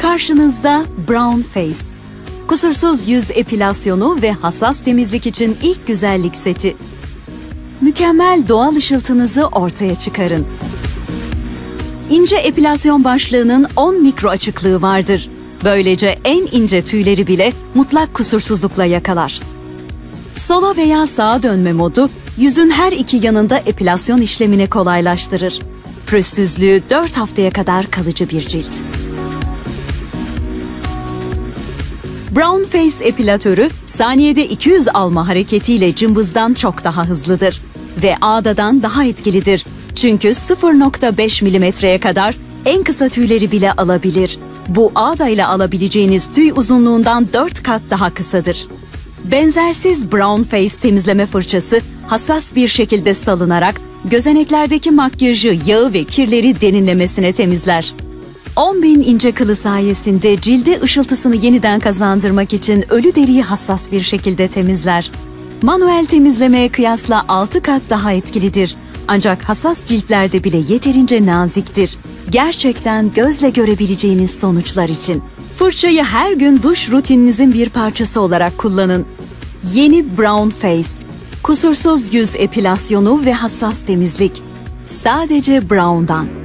Karşınızda Brown Face. Kusursuz yüz epilasyonu ve hassas temizlik için ilk güzellik seti. Mükemmel doğal ışıltınızı ortaya çıkarın. İnce epilasyon başlığının 10 mikro açıklığı vardır. Böylece en ince tüyleri bile mutlak kusursuzlukla yakalar. Sola veya sağa dönme modu yüzün her iki yanında epilasyon işlemini kolaylaştırır. Pürüzsüzlüğü 4 haftaya kadar kalıcı bir cilt. Brown Face epilatörü saniyede 200 alma hareketiyle cımbızdan çok daha hızlıdır ve ağdadan daha etkilidir. Çünkü 0.5 milimetreye kadar en kısa tüyleri bile alabilir. Bu ağda ile alabileceğiniz tüy uzunluğundan 4 kat daha kısadır. Benzersiz Brown Face temizleme fırçası hassas bir şekilde salınarak gözeneklerdeki makyajı, yağı ve kirleri derinlemesine temizler. 10 bin ince kılı sayesinde cilde ışıltısını yeniden kazandırmak için ölü deriyi hassas bir şekilde temizler. Manuel temizlemeye kıyasla 6 kat daha etkilidir. Ancak hassas ciltlerde bile yeterince naziktir. Gerçekten gözle görebileceğiniz sonuçlar için. Fırçayı her gün duş rutininizin bir parçası olarak kullanın. Yeni Brown Face. Kusursuz yüz epilasyonu ve hassas temizlik. Sadece Brown'dan.